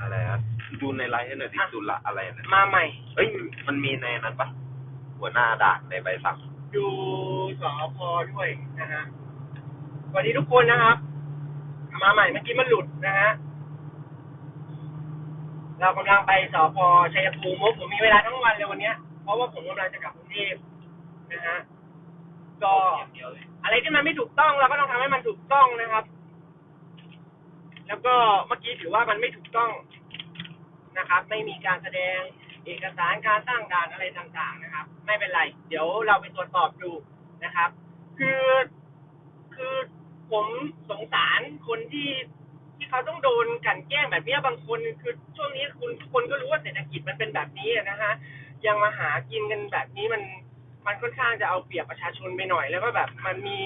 อะไรอะดูในไลน์ให้หน่อยดิอะสุระอะไรนะมาใหม่ เอ้ยมันมีในนั้นปะหัวหน้าด่านในใบสั่งดูสอพอด้วยนะฮะสวัสดีทุกคนนะครับ มาใหม่เมื่อกี้มันหลุดนะฮะเรากำลังไปสอพอชัยภูมิผมมีเวลาทั้งวันเลยวันเนี้ย เพราะว่าผมกำลังจะกลับกรุงเทพนะฮะก็เดียวเลยอะไรที่มันไม่ถูกต้องเราก็ต้องทำให้มันถูกต้องนะครับ แล้วก็เมื่อกี้ถือว่ามันไม่ถูกต้องนะครับ ไม่มีการแสดงเอกสารการตั้างด่านอะไรต่างๆนะครับ ไม่เป็นไร เดี๋ยวเราไปตรวจสอบดูนะครับ คือคือผมสงสารคนที่ที่เขาต้องโดนกันแกล้งแบบนี้บางคน คือช่วงนี้คุณทุกคนก็รู้ว่าเศรษฐกิจมันเป็นแบบนี้นะฮะยังมาหากินกันแบบนี้มันมันค่อนข้างจะเอาเปรียบประชาชนไปหน่อย แล้วก็แบบมันมี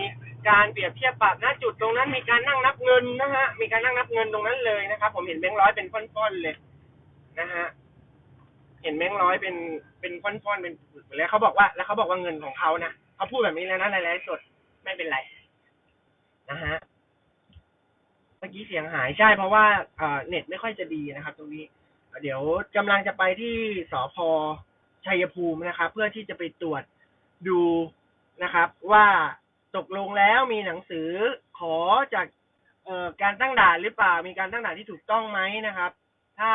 การเปรียบเทียบปรับณจุดตรงนั้นมีการนั่งนับเงินนะฮะ มีการนั่งนับเงินตรงนั้นเลยนะครับ ผมเห็นแบงค์ร้อยเป็นฟ่อนๆเลยนะฮะ เห็นแบงค์ร้อยเป็นเป็นฟ่อนๆเป็นแล้วเขาบอกว่า แล้วเขาบอกว่าเงินของเขานะเขาพูดแบบนี้แล้วนะในไลฟ์สดไม่เป็นไรนะฮะเมื่อกี้เสียงหายใช่เพราะว่าเอ่อเน็ตไม่ค่อยจะดีนะครับ ตรงนี้ เดี๋ยวกำลังจะไปที่สพชัยภูมินะครับ เพื่อที่จะไปตรวจดูนะครับ ว่า ตกลงแล้วมีหนังสือขอจากเอ่อการตั้งด่านหรือเปล่า มีการตั้งด่านที่ถูกต้องไหมนะครับ ถ้า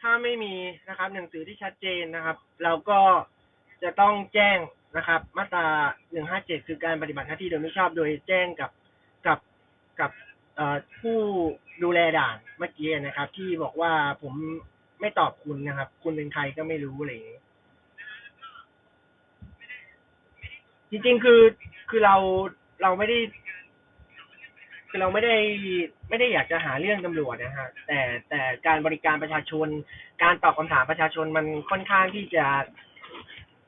ถ้าไม่มีนะครับ หนังสือที่ชัดเจนนะครับ เราก็จะต้องแจ้งนะครับ มาตรา 157 คือการปฏิบัติหน้าที่โดยไม่ชอบโดยแจ้งกับกับกับเอ่อผู้ดูแลด่านเมื่อกี้นะครับ ที่บอกว่าผมไม่ตอบคุณนะครับ คุณเป็นใครก็ไม่รู้อะไรอย่างนี้ จริงๆ คือคือเราเราไม่ได้ คือเราไม่ได้ไม่ได้อยากจะหาเรื่องตำรวจนะฮะแต่แต่การบริการประชาชน การตอบคำถามประชาชนมันค่อนข้างที่จะ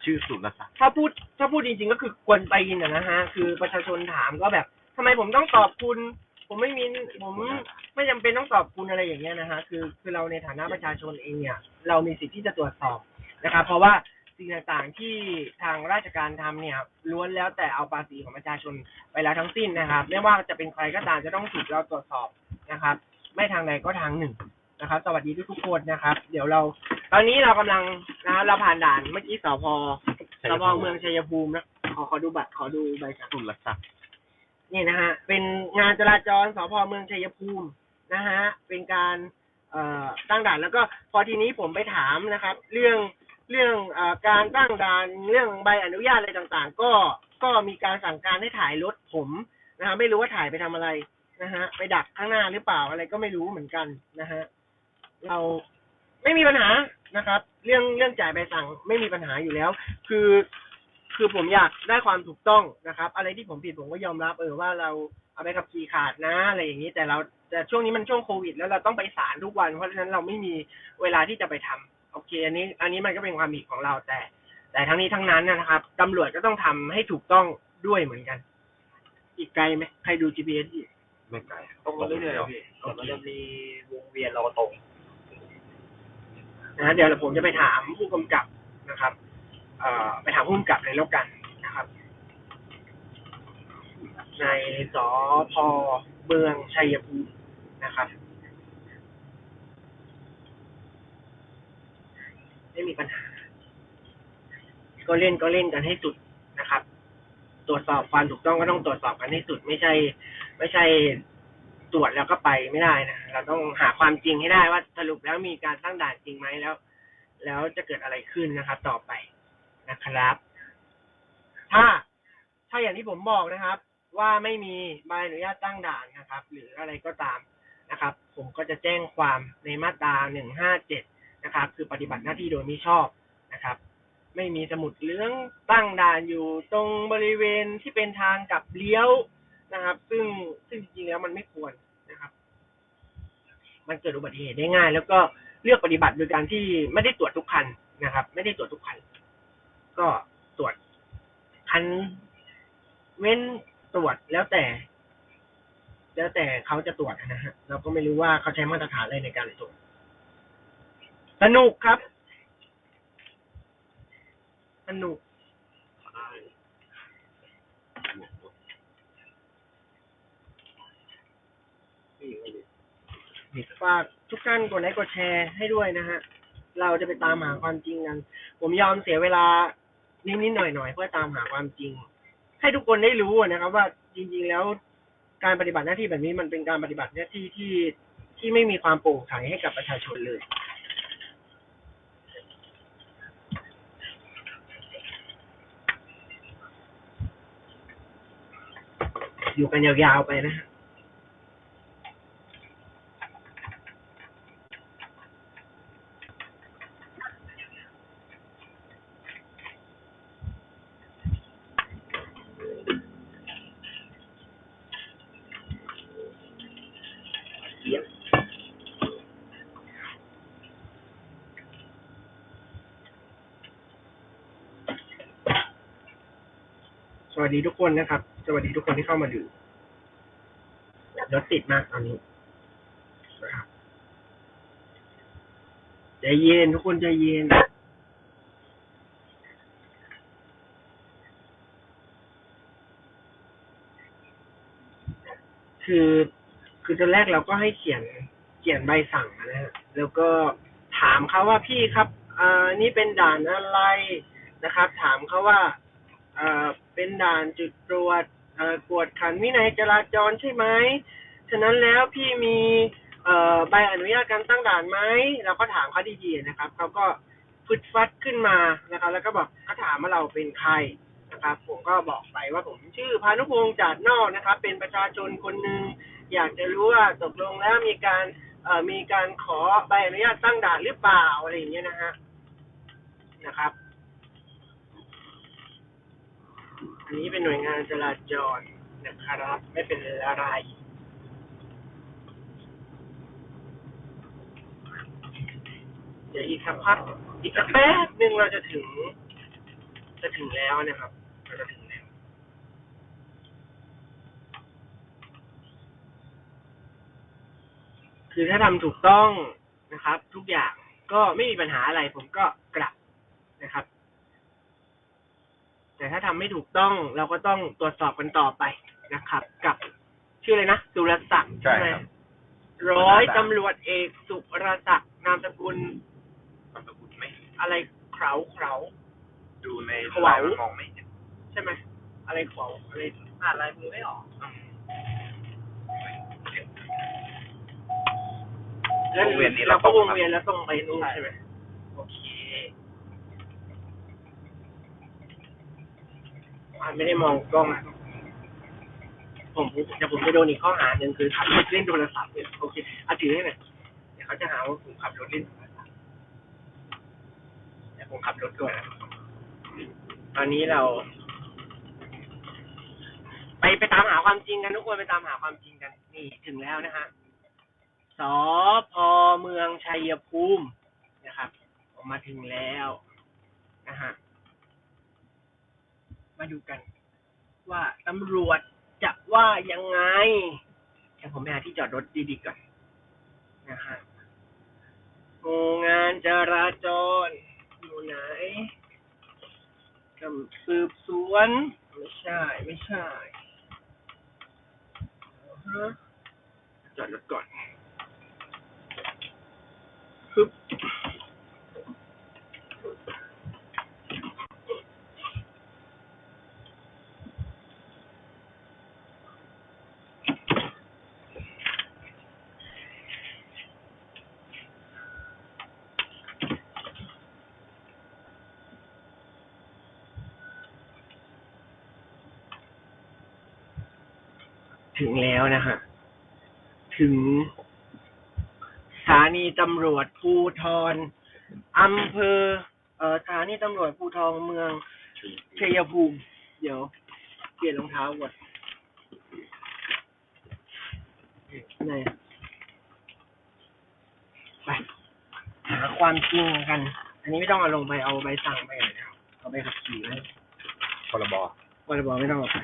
ชื่อสุรศักดิ์ถ้าพูดถ้าพูดจริง ๆ ก็คือกวนไปอินอะนะฮะ คือประชาชนถามก็แบบทำไมผมต้องตอบคุณ ผมไม่มีผมไม่จำเป็นต้องตอบคุณอะไรอย่างเงี้ยนะฮะคือคือเราในฐานะประชาชนเองเนี่ย เรามีสิทธิ์ที่จะตรวจสอบนะครับ เพราะว่า สิ่งต่างๆที่ทางราชการทำเนี่ยล้วนแล้วแต่เอาภาษีของประชาชนไปแล้วทั้งสิ้นนะครับ ไม่ว่าจะเป็นใครก็ตามจะต้องถูกเราตรวจสอบนะครับ ไม่ทางใดก็ทางหนึ่งนะครับ สวัสดีทุกๆคนนะครับ เดี๋ยวเรา ตอนนี้เรากำลังนะเราผ่านด่านเมื่อกี้สพสพเมืองชัยภูมินะขอขอดูบัตรขอดูใบสั่งสุรศักดิ์นี่นะฮะ เป็นงานจราจรสพเมืองชัยภูมินะฮะ เป็นการเอ่อตั้งด่านแล้วก็พอทีนี้ผมไปถามนะครับ เรื่อง เรื่องอการตั้งด่านเรื่องใบอนุญาตอะไรต่างๆ ก็ก็มีการสั่งการให้ถ่ายรถผมนะฮะไม่รู้ว่าถ่ายไปทำอะไรนะฮะไปดักข้างหน้าหรือเปล่าอะไรก็ไม่รู้เหมือนกันนะฮะเราไม่มีปัญหานะครับ เรื่องเรื่องจ่ายใบสั่งไม่มีปัญหาอยู่แล้ว คือคือผมอยากได้ความถูกต้องนะครับ อะไรที่ผมผิดผมก็ยอมรับเออว่าเราเอาไปขับขี่ขาดนะอะไรอย่างนี้แต่เราแต่ช่วงนี้มันช่วงโควิด แล้วเราต้องไปศาลทุกวัน เพราะฉะนั้นเราไม่มีเวลาที่จะไปทำ โอเค อันนี้ อันนี้มันก็เป็นความผิดของเราแต่ แต่ทั้งนี้ทั้งนั้นนะครับตำรวจก็ต้องทำให้ถูกต้องด้วยเหมือนกัน อีกไกลไหมใครดู GPS อยู่ไม่ไกลตรงเรื่อยๆพี่แต่มันจะมีวงเวียนเราตรงนะเดี๋ยวผมจะไปถามผู้กำกับนะครับ เอ่อ ไปถามผู้กำกับเลยแล้วกันนะครับ ในสพเมืองชัยภูมินะครับ ไม่มีปัญหา ก็เล่นก็เล่นกันให้สุดนะครับ ตรวจสอบความถูกต้องก็ต้องตรวจสอบกันให้สุด ไม่ใช่ ไม่ใช่ตรวจแล้วก็ไปไม่ได้นะเราต้องหาความจริงให้ได้ว่าสรุปแล้วมีการตั้งด่านจริงไหมแล้ว แล้วจะเกิดอะไรขึ้นนะครับ ต่อไปนะครับ ถ้าถ้าอย่างที่ผมบอกนะครับ ว่าไม่มีใบอนุญาตตั้งด่านนะครับ หรืออะไรก็ตามนะครับ ผมก็จะแจ้งความในมาตราหนึ่งห้าเจ็ด นะครับ คือปฏิบัติหน้าที่โดยมิชอบนะครับ ไม่มีสมุดเหลืองตั้งด่านอยู่ตรงบริเวณที่เป็นทางกลับเลี้ยวนะครับ ซึ่งซึ่งจริงๆแล้วมันไม่ควรนะครับ มันเกิดอุบัติเหตุได้ง่าย แล้วก็เลือกปฏิบัติโดยการที่ไม่ได้ตรวจทุกคันนะครับ ไม่ได้ตรวจทุกคัน ก็ตรวจคันเว้นตรวจแล้วแต่ แล้วแต่เขาจะตรวจนะฮะเราก็ไม่รู้ว่าเขาใช้มาตรฐานอะไรในการตรวจ สนุกครับ สนุก ฝากทุกท่านกดไลค์กดแชร์ให้ด้วยนะฮะ เราจะไปตามหาความจริงกัน ผมยอมเสียเวลานิดๆหน่อยๆเพื่อตามหาความจริง ให้ทุกคนได้รู้นะครับ ว่าจริง ๆ แล้วการปฏิบัติหน้าที่แบบนี้มันเป็นการปฏิบัติหน้าที่ที่ที่ไม่มีความโปร่งใสให้กับประชาชนเลย อยู่กันยาวๆไปนะฮะสวัสดีทุกคนนะครับ สวัสดีทุกคนที่เข้ามาดูรถติดมากตอนนี้นะครับใจเย็นทุกคนใจเย็นคือ คือตอนแรกเราก็ให้เขียน เขียนใบสั่งนะฮะ แล้วก็ถามเขาว่าพี่ครับอ่านี่เป็นด่านอะไรนะครับ ถามเขาว่าอ่อ เป็นด่านจุดตรวจเอ่อกวดขันวินัยจราจรใช่ไหมฉะนั้นแล้วพี่มีเอ่อใบอนุญาตการตั้งด่านไหมเราก็ถามเขาดีๆนะครับเขาก็ฟึดฟัดขึ้นมานะครับ แล้วก็บอกก็ถามว่าเราเป็นใครนะครับ ผมก็บอกไปว่าผมชื่อพานุพงษ์จาดนอกนะครับ เป็นประชาชนคนหนึ่งอยากจะรู้ว่าตกลงแล้วมีการเอ่อมีการขอใบอนุญาตตั้งด่านหรือเปล่าอะไรอย่างเงี้ยนะฮะนะครับ อั นนี้เป็นหน่วยงานจราจรนะครับ ไม่เป็นอะไรเดี๋ยวอีกสักพักอีกสักแป๊บหนึ่งเราจะถึง จะถึงแล้วนะครับเราจะถึงแล้วคือถ้าทำถูกต้องนะครับ ทุกอย่างก็ไม่มีปัญหาอะไรผมก็กลับนะครับ แต่ถ้าทำไม่ถูกต้องเราก็ต้องตรวจสอบกันต่อไปนะครับ กับชื่ออะไรนะสุรศักดิ์ใช่ไหมครับร้อยตำรวจเอกสุรศักดิ์นามสกุลนามสกุลไม่อะไรเขาเขาดูในขวาไลน์มันมองไม่เห็นใช่ไหมอะไรเขาอะไรอ่านลายมือไม่ออกแล้ววงเวียนนี้เราเราก็ต้องวงเวียนแล้วต้องไปนู่นใช่ไหมโอเค อ่านไม่ได้มองกล้องผมจะผมจะโดนอีกข้อหาหนึ่งคือขับรถเล่นโทรศัพท์เนี่ยโอเคเอาถือให้หน่อยเดี๋ยวเขาจะหาว่าผมขับรถเล่นโทรศัพท์เดี๋ยวผมขับรถก่อนนะตอนนี้เรา ไปไปตามหาความจริงกันทุกคนไปตามหาความจริงกัน นี่ถึงแล้วนะฮะสพเมืองชัยภูมินะครับออกมาถึงแล้วนะฮะ มาดูกัน ว่าตำรวจจะว่ายังไงเดี๋ยวผมไปหาที่จอดรถดีๆก่อนนะฮะโรงงานจราจรอยู่ไหนกำสืบสวน ไม่ใช่ ไม่ใช่จอดรถก่อนฮึบ ถึงแล้วนะฮะ ถึงสถานีตำรวจภูทรอำเภอ เอ่อสถานีตำรวจภูทรเมืองชัยภูมิ เดี๋ยว เปลี่ยนรองเท้าก่อนไหนไปหาความจริงกัน อันนี้ไม่ต้องเอาลงไปเอาใบสั่งไปเลยนะครับเอาไปขับขี่ไว้พรบ วอลเลย์บอลไม่ต้องเอาไป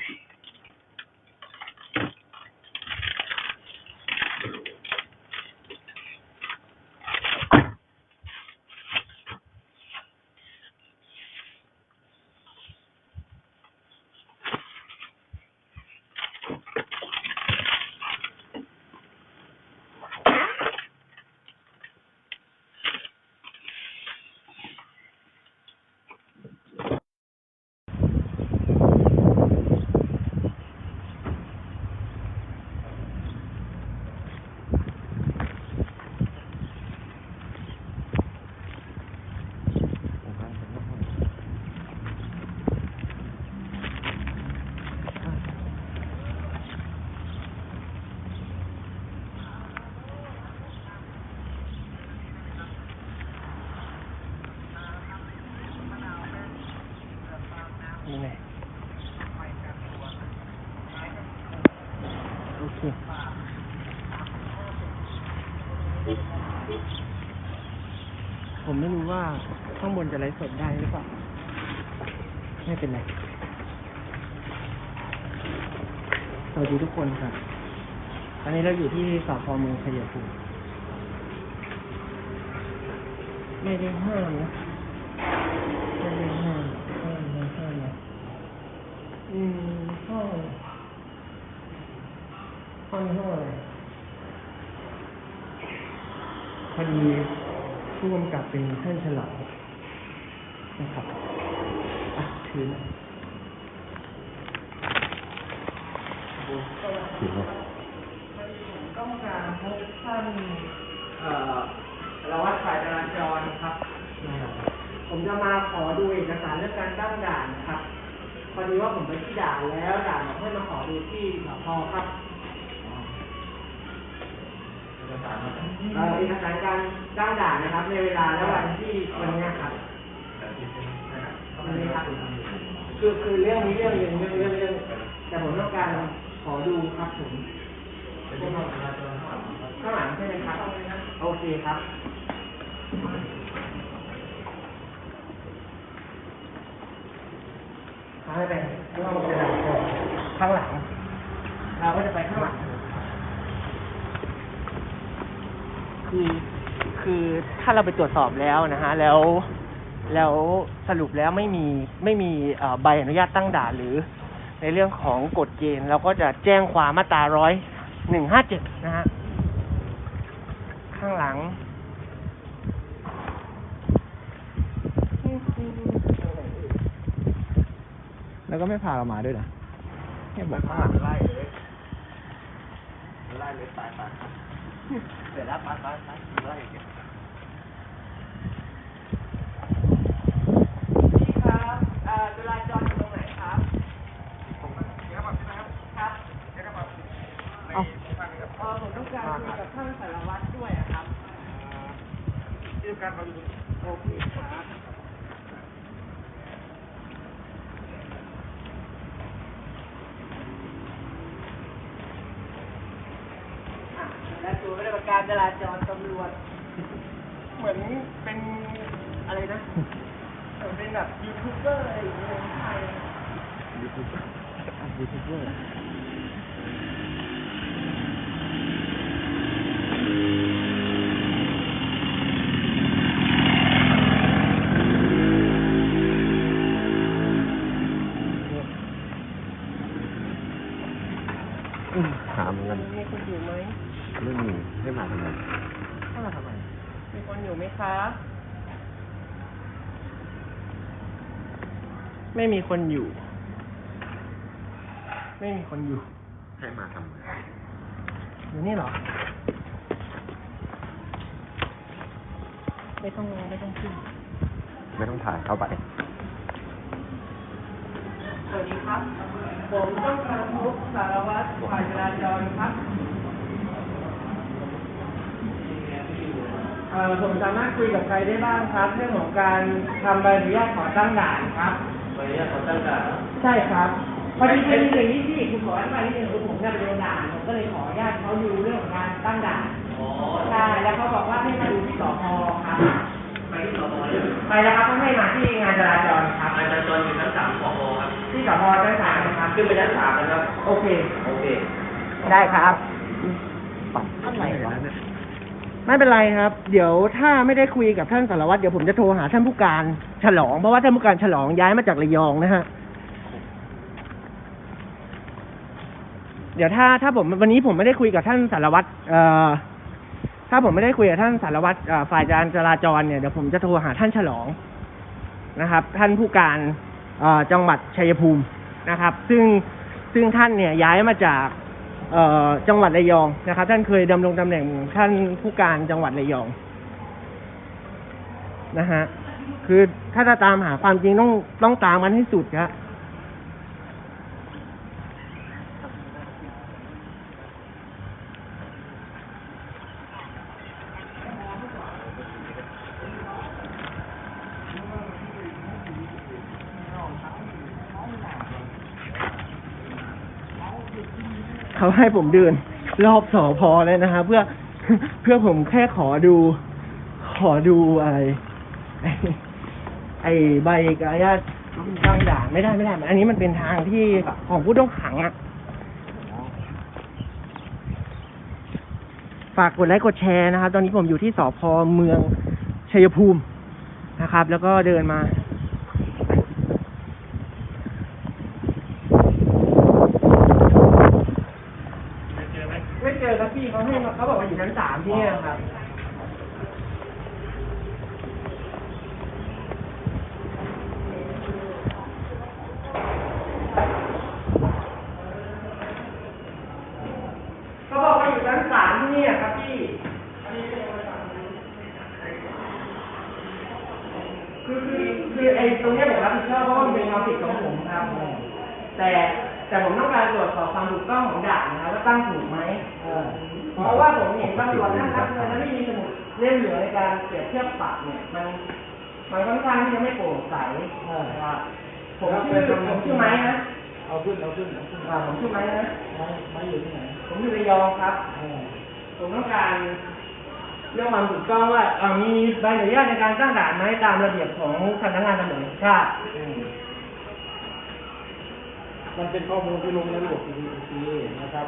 ถ ยังไงโอเค ผมไม่รู้ว่าข้าง บนจะไลฟ์สดได้หรือเปล่า ไม่เป็นไรสวัสดีทุกคนครับตอนนี้เราอยู่ที่สพเมืองชัยภูมิไม่ได้ห้ามนะไม่ได้ห้ามห้ามนะห้ามนะอืมห้องห้องนี้ห้องอะไรพอดีผู้กำกับเป็นท่านฉลอง นะครับอะถือหน่อยถือว่าต้องการพบท่านเอ่อสารวัตรฝ่ายจราจรครับ ผมจะมาขอดูเอกสารเรื่องการตั้งด่านครับพอดีว่าผมไปที่ด่านแล้วด่านบอกให้มาขอดูที่สพครับเอ่อเอกสารการตั้งด่านนะครับ ในเวลาและวันที่วันเนี้ยครับวันนี้ คือคือเรื่องนี้เรื่องหนึ่งเรื่องเรื่องเรื่องแต่ผมต้องการขอดูครับผมข้างหลังใช่ไหมครับ โอเคครับเขาให้ไปข้างหลังข้างหลัง เราก็จะไปข้างหลัง คือ คือถ้าเราไปตรวจสอบแล้วนะฮะ แล้ว แล้วสรุปแล้วไม่มีไม่มีเอ่อใบอนุญาตตั้งด่านหรือ ในเรื่องของกฎเกณฑ์เราก็จะแจ้งความมาตราร้อยหนึ่งห้าเจ็ดนะฮะข้างหลังแล้วก็ไม่พาเรามาด้วยนะแค่บอกข้างหลังไล่เลยไล่เลยตายตายเสร็จแล้วตายตายตายไล่อย่างเงี้ย พี่ครับเอ่อจราจรอยู่ตรงไหนครับ ครับเอ้าเออผมต้องการคุยกับท่านสารวัตรด้วยอะครับชื่อการบริบุโอเคครับอะและตัวปฏิบัติการจราจรตำรวจ เหมือนเป็นอะไรนะ เหมือนเป็นแบบยูทูบเบอร์อะไรอย่างเงี้ยไทย ยูทูบเบอร์ยูทูบเบอร์ ถามเงินมีคนอยู่ไหมไม่มีให้มาทำไมเข้ามาทำไมมีคนอยู่ไหมคะ ไม่มีคนอยู่ ไม่มีคนอยู่ให้มาทำไมอยู่นี่เหรอ ไม่ต้องไม่ต้องขึ้นไม่ต้องถ่ายเข้าไปส วัสดีครับ ผมต้องการพบสารวัตรฝ่ายจราจรครับเอ่อผมสามารถคุยกับใครได้บ้างครับ เรื่องของการทำใบอนุญาตขอตั้งด่านครับ ใบอนุญาตขอตั้งด่านใช่ครับพอดีเป็นอย่างนี้ที่คุณขออธิบายนิดนึงคือผมจะไปโดนด่านผมก็เลยขออนุญาตเขาดูเรื่องของการตั้งด่านใช่แล้วเขาบอกว่าให้มาดูที่สพครับไปที่สพเนี่ยไปแล้วครับต้องให้มาที่งานจราจรครับอาจารย์จรอยู่ชั้นสามสพครับ ที่สพชั้นสามนะครับ ขึ้นไปชั้นสามนะครับ โอเค โอเค ได้ครับปัดอะไรวะเนี่ยไม่เป็นไรครับ เดี๋ยวถ้าไม่ได้คุยกับท่านสารวัตรเดี๋ยวผมจะโทรหาท่านผู้การฉลอง เพราะว่าท่านผู้การฉลองย้ายมาจากระยองนะฮะ เดี๋ยวถ้าถ้าผมวันนี้ผมไม่ได้คุยกับท่านสารวัตรเอ่อถ้าผมไม่ได้คุยกับท่านสารวัตรเอ่อฝ่ายการจราจรเนี่ยเดี๋ยวผมจะโทรหาท่านฉลองนะครับ ท่านผู้การเอ่อ จังหวัดชัยภูมินะครับ ซึ่งซึ่งท่านเนี่ยย้ายมาจากจังหวัดระยองนะครับ ท่านเคยดำรงตำแหน่งท่านผู้การจังหวัดระยองนะฮะคือถ้าจะตามหาความจริงต้องต้องตามมันให้สุดครับ เขาให้ผมเดิน รอบสอพอเลยนะฮะเพื่อเพื่อผมแค่ขอดู ขอดูอะไรไอ้ไอใบกายาตั้งด่านไม่ได้ไม่ได้ อันนี้มันเป็นทางที่ของผู้ต้องขังอะฝากกดไลค์กดแชร์นะครับ ตอนนี้ผมอยู่ที่สพเมืองชัยภูมินะครับ แล้วก็เดินมา ไม่เจอครับพี่ เขาบอกว่าอยู่ชั้นสามที่นี่ครับ เขาบอกว่าอยู่ชั้นสามที่เนี่ยครับพี่ คือคือคือไอ้ตรงเนี้ยผมรับผิดชอบเพราะว่ามันเป็นความผิดของผมครับ แต่แต่ผมต้องการตรวจสอบความถูกต้องของด่านนะครับว่าตั้งถูกไหมเพราะว่าผมเห็นตำรวจนั่งนับเงินแล้วไม่มีสมุดเล่มเหลืองในการเปรียบเทียบปรับเนี่ยมันมันค่อนข้าง ที่จะไม่โปร่งใสครับผมชื่อผมชื่อไม้นะ เอาขึ้นเอาขึ้นเอาขึ้นอ่าผมชื่อไม้นะไม้ไม้อยู่ที่ไหน ผมอยู่ระยองครับผมต้องการเรื่องความถูกต้องว่าเอ่อมีใบอนุญาตในการสร้างด่านไหมตามระเบียบของสำนักงานตำรวจแห่งชาติมันเป็นข้อมูลที่ลงในระบบทีทีนะครับ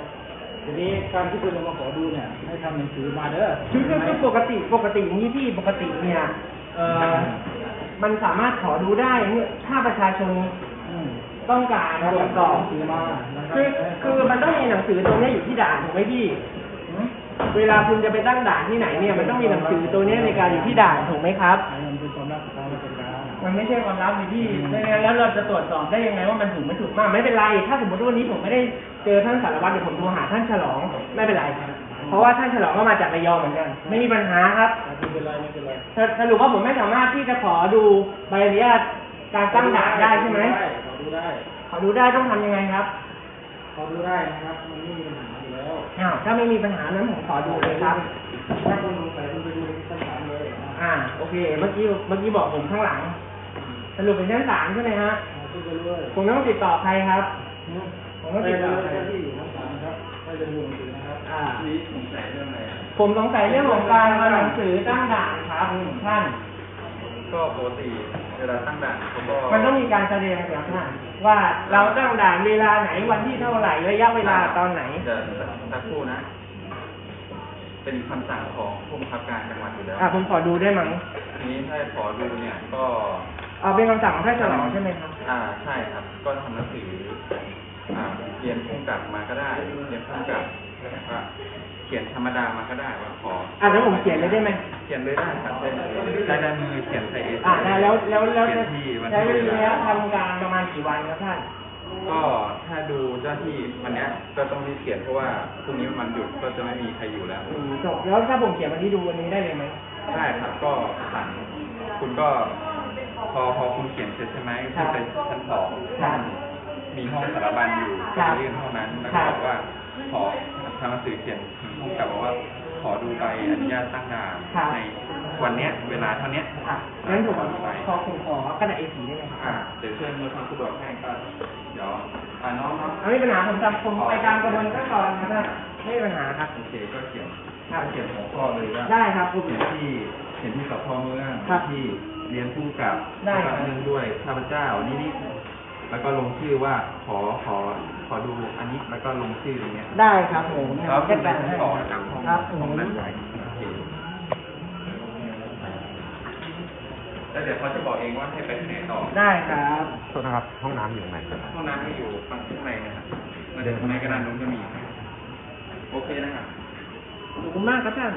ทีนี้การที่คุณจะมาขอดูเนี่ยให้ทำหนังสือมาเด้อคือคือคือปกติปกตินี้พี่ปกติเนี่ย เอ่อ มันสามารถขอดูได้เมื่อถ้าประชาชนอืมต้องการตรวจสอบหนังสือมานะครับคือคือมันต้องมีหนังสือตรงเนี้ยอยู่ที่ด่านถูกไหมพี่ เวลาคุณจะไปตั้งด่านที่ไหนเนี่ยมันต้องมีหนังสือตัวเนี้ยในการอยู่ที่ด่านถูกไหมครับ มันเป็นความลับของราชการมันไม่ใช่ความลับเลยพี่ไม่งั้นแล้วเราจะตรวจสอบได้ยังไงว่ามันถูกไม่ถูกมากไม่เป็นไร ถ้าสมมติว่าวันนี้ผมไม่ได้เจอท่านสารวัตรเดี๋ยวผมโทรหาท่านฉลองไม่เป็นไร เพราะว่าท่านฉลองก็มาจากระยองเหมือนกัน ไม่มีปัญหาครับไม่เป็นไรไม่เป็นไรสสรุปว่าผมไม่สามารถที่จะขอดูใบอนุญาตการตั้งด่านได้ใช่ไหมขอดูได้ขอดูได้ต้องทำยังไงครับ ขอดูได้นะครับมันไม่มีปัญหาอยู่แล้วอ้าวถ้าไม่มีปัญหานั้นผมขอดูเลยครับถ้าคุณสงสัยคุณไปดูที่ชั้นสามเลยนะอ่าโอเค เมื่อกี้เมื่อกี้บอกผมข้างหลัง สรุปเป็นชั้นสามใช่ไหมฮะเอาขึ้นไปด้วยผมต้องติดต่อใครครับผมต้องไปติดเลต่อยใคร เจ้าที่อยู่ชั้นสามครับให้จะดูหนังสือนะครับอ่านี่สงสัยเรื่องอะไรผมสงสัยเรื่องของการมาหนังสือตั้งด่านครับท่าน ก็ปกติเวลาตั้งด่านเขาก็มันต้องมีการแสดงครับท่านว่าเราตั้งด่านเวลาไหนวันที่เท่าไหร่ระยะเวลาตอนไหนจะสักครู่นะ เป็นคำสั่งของผู้บังคับการจังหวัดอยู่แล้วอ่าผมขอดูได้ไหมทีนี้ถ้าขอดูเนี่ยก็เอาเป็นคำสั่งของท่านฉลองใช่ไหมครับ อ่าใช่ครับ ก็ทำหนังสืออ่า เรียนพุ่งกลับมาก็ได้ เรียนพุ่งกลับว่าเขียนธรรมดามาก็ได้ว่าขออ่าแล้วผมเขียนเลยได้ไหมเขียนเลยได้ครับได้ได้ได้มือเขียนใส่เออ่าได้แล้วแล้วแล้วเขียจะนที่วันใช้ที่ระยะทำการประมาณกี่วันครับท่านก็ถ้าดูเจ้าที่วันเนี้ยก็ต้องรีบเขียนเพราะว่าพรุ่งนี้วันหยุดก็จะไม่มีใครอยู่แล้วอืมจบแล้วถ้าผมเขียนวันนี้ดูวันนี้ได้เลยไหมได้ครับก็สั่งคุณก็พอพอคุณเขียนเสร็จใช่ไหมครัที่บเป็นชั้นสองครับ มีห้องสารบัญอยู่ครัก็บยื่นห้องนั้นแล้วครัก็บบอกว่าขอทำหนังสือเขียนถึงห้องกลับบอกว่าขอดูใบอนุญาตตั้งด่านครับในวันเนี้ย เวลาเท่าเนี้ยอะงั้นผมไปขอผมขอกระดาษ A4 ได้ไหมครับอ่าเดี๋ยวช่วยมือทำสะดวกให้ก็เดี๋ยวอ่าน้องเนาะเอาไม่มีปัญหาผมจำผมไปตามกระบวนขั้นตอนครับท่านไม่มีปัญหาครับโอเคก็เขียนครับเขียนหัวข้อเลยว่าได้ครับผมเขียนที่เขียนที่สพเมืองครับที่เรียนผู้กับได้ครับเนื่องด้วยข้าพเจ้านี่นี่ แล้วก็ลงชื่อว่าขอขอขอดูอันนี้แล้วก็ลงชื่ออย่างเงี้ยได้ครับผมแล้วแค่คุณแปลให้ต่อจากห้องครับผห้องมนั้นไปโอเคแล้วเดี๋ยวเขาจะบอกเองว่าให้ไปที่ไหนต่อได้ครับโทษนะครับ ห้องน้ำอยู่ไหนห้องน้ำไม่อยู่ฝั่งข้างในนะครับเดี๋ยวข้างในกระดานนู้นจะมี โอเคนะครับ ขอบคุณมากครับท่าน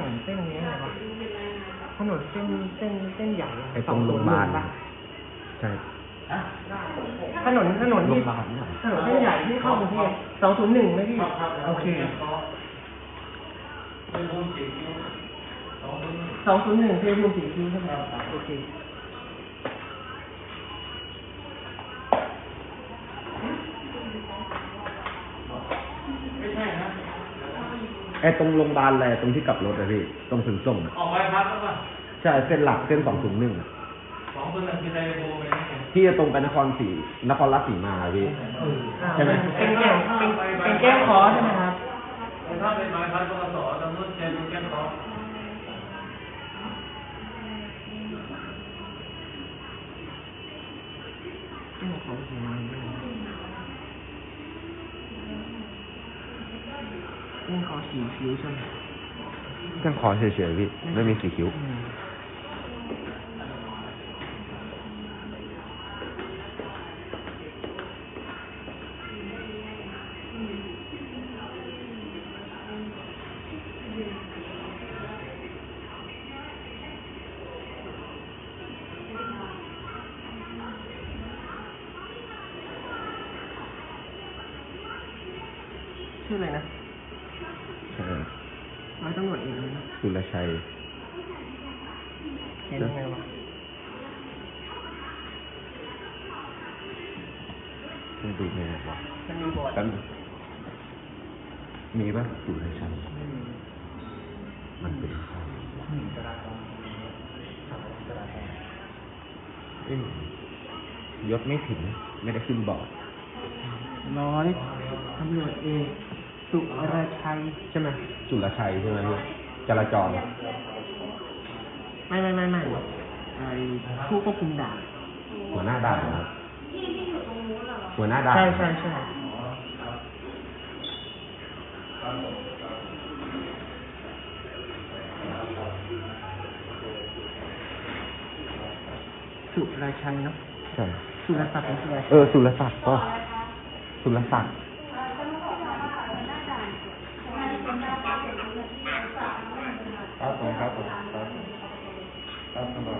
นนเส้นนี้อะไรวะถนนเส้นเส้นเส้นใหญ่ะไอ้ตรงโรงพยาบาลปะใช่ ถนนถนนโรงที่พยาบาลเนี่ยถนนเส้นใหญ่ที่เข้ากรุงเทพสองศูนย์หนึ่งไหมพี่ โอเคสองศูนย์หนึ่งเทพูสีคิ้วใช่ไหมโอเค ไอ้ตรงโรงพยาบาลอะไรตรงที่กลับรถอะพี่ตรงถึงส่งอะออกไปพักแล้วป่ะใช่เส้นหลักเส้นสองถึงหนึ่งอะสองคนนั้นคือไดโบไปนี่ไงที่จะตรงไปนครศรีนครราชสีมาอะพี่ ใช่ไหม เป็นแก้วเป็นเป็นแก้วคอใช่ไหมครับถ้าเป็นไม้พัดก็ต่อตำรวจเจนแก้มคอแก้วคอสีน้ำแก้วค อสีคิ้วใช่ไหมแค่ขอเฉยๆพี่ไม่มีสีคิ้ว ร้อยตำรวจเอกเลยนะสุรชัย เขียนยังไงวะไม่ดูไงวะมันมีบอร์ดแป๊บนึงมีป่ะสุรชัยมันเป็นใครเอ้ยยศไม่ถึง ไม่ได้ขึ้นบอร์ดร้อยตำรวจเอก สุรชัยใช่ไหมสุรชัยใช่ไหมพี่จราจร ไม่ไม่ไม่ไม่ไอผู้ควบคุมด่านหัวหน้าด่านนะครับหัวหน้าด่านใช่ใช่ใช่สุรชัยเนาะใช่สุรศักดิ์เป็นสุรชัยเออสุรศักดิ์ก็สุรศักดิ์ ครับผมครับผมครับครับตำรว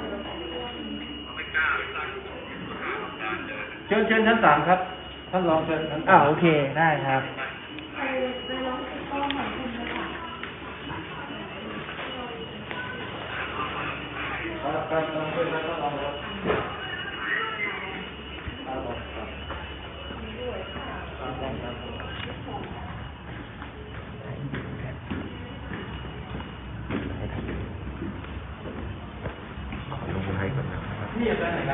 จ เชิญเชิญชั้นสามครับ ท่านรองเชิญชั้นสาม อ่าโอเคได้ครับ